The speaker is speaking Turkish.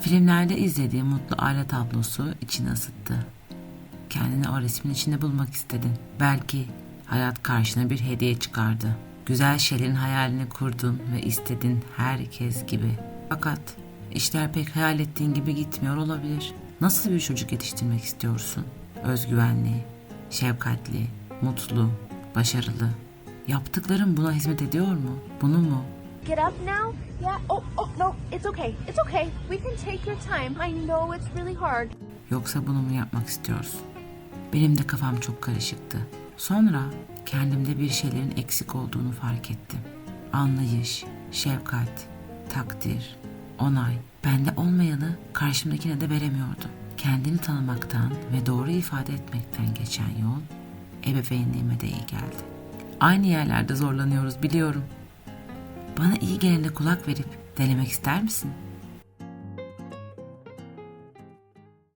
Filmlerde izlediği mutlu aile tablosu içini ısıttı. Kendini o resmin içinde bulmak istedin. Belki hayat karşına bir hediye çıkardı. Güzel şeylerin hayalini kurdun ve istedin herkes gibi. Fakat işler pek hayal ettiğin gibi gitmiyor olabilir. Nasıl bir çocuk yetiştirmek istiyorsun? Özgüvenli, şefkatli, mutlu, başarılı. Yaptıkların buna hizmet ediyor mu? Bunu mu? Get up now? Yeah. Oh, oh, no, it's okay. It's okay. We can take your time. I know it's really hard. Yoksa bunu mu yapmak istiyorsun? Benim de kafam çok karışıktı. Sonra kendimde bir şeylerin eksik olduğunu fark ettim. Anlayış, şefkat, takdir, onay. Bende olmayanı karşımdakine de veremiyordum. Kendini tanımaktan ve doğru ifade etmekten geçen yol ebeveynliğime de iyi geldi. Aynı yerlerde zorlanıyoruz biliyorum. Bana iyi gelene kulak verip denemek ister misin?